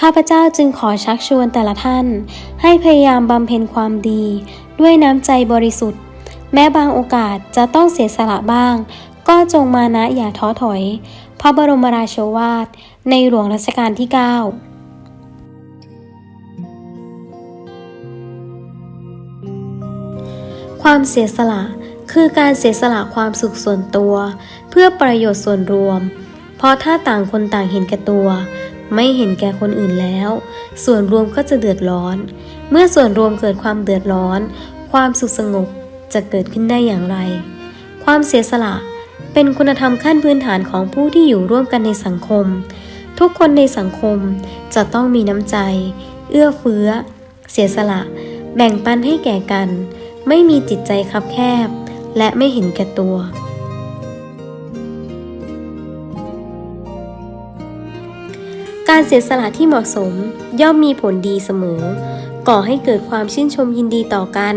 ข้าพเจ้าจึงขอชักชวนแต่ละท่าน ให้พยายามบำเพ็ญความดี ด้วยน้ำใจบริสุทธิ์ แม้บางโอกาสจะต้องเสียสละบ้าง ก็จงมานะอย่าท้อถอย พระบรมราโชวาท ในหลวงรัชกาลที่ 9 ความเสียสละคือการเสียสละความสุขส่วนตัว เพื่อประโยชน์ส่วนรวม เพราะถ้าต่างคนต่างเห็นแก่ตัว ไม่เห็นแก่คนอื่นแล้ว ส่วนรวมก็จะเดือดร้อน เมื่อส่วนรวมเกิดความเดือดร้อน ความสุขสงบจะเกิดขึ้นได้อย่างไร ความเสียสละเป็นคุณธรรมขั้นพื้นฐานของผู้ที่อยู่ร่วมกันในสังคม ทุกคนในสังคมจะต้องมีน้ำใจ เอื้อเฟื้อ เสียสละ แบ่งปันให้แก่กัน ไม่มีจิตใจคับแคบ และไม่เห็นแก่ตัว การเสียสละที่เหมาะสมย่อมมีผลดีเสมอ ก่อให้เกิดความชื่นชมยินดีต่อกัน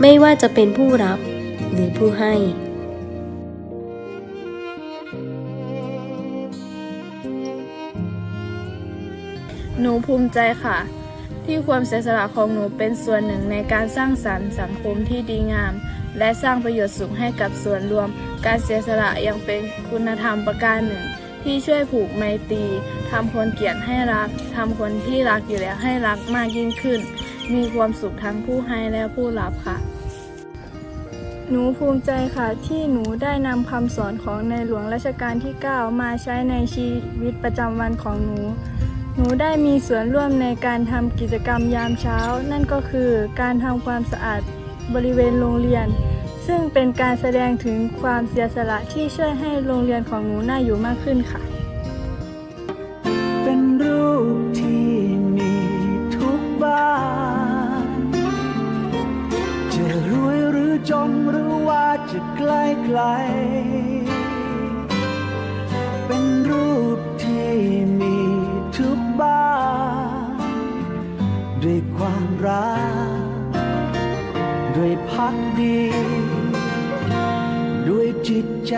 ไม่ว่าจะเป็นผู้รับหรือผู้ให้หนูภูมิใจค่ะ ที่ความเสียสละของหนูเป็นส่วนหนึ่งในการสร้างสรรค์สังคมที่ดีงาม และสร้างประโยชน์สุขให้กับส่วนรวม การเสียสละยังเป็นคุณธรรมประการหนึ่ง ที่ช่วยผูกไมตรีทำคนเกลียดให้รักทำคนที่รักอยู่แล้วให้รักมากยิ่งขึ้น มีความสุขทั้งผู้ให้และผู้รับค่ะ หนูภูมิใจค่ะที่หนูได้นำคำสอนของในหลวงรัชกาลที่ 9 มาใช้ในชีวิตประจำวันของหนู หนูได้มีส่วนร่วมในการทำกิจกรรมยามเช้า นั่นก็คือการทำความสะอาดบริเวณโรงเรียน ซึ่งเป็นการแสดงถึงความเสียสละที่ช่วยให้โรงเรียนของหนูน่าอยู่มากขึ้นค่ะ เป็นรูปที่มีทุกบ้านจะรวยหรือจนหรือว่าจะไกลไกล ด้วยความรัก ด้วยพักดี ด้วยจิตใจ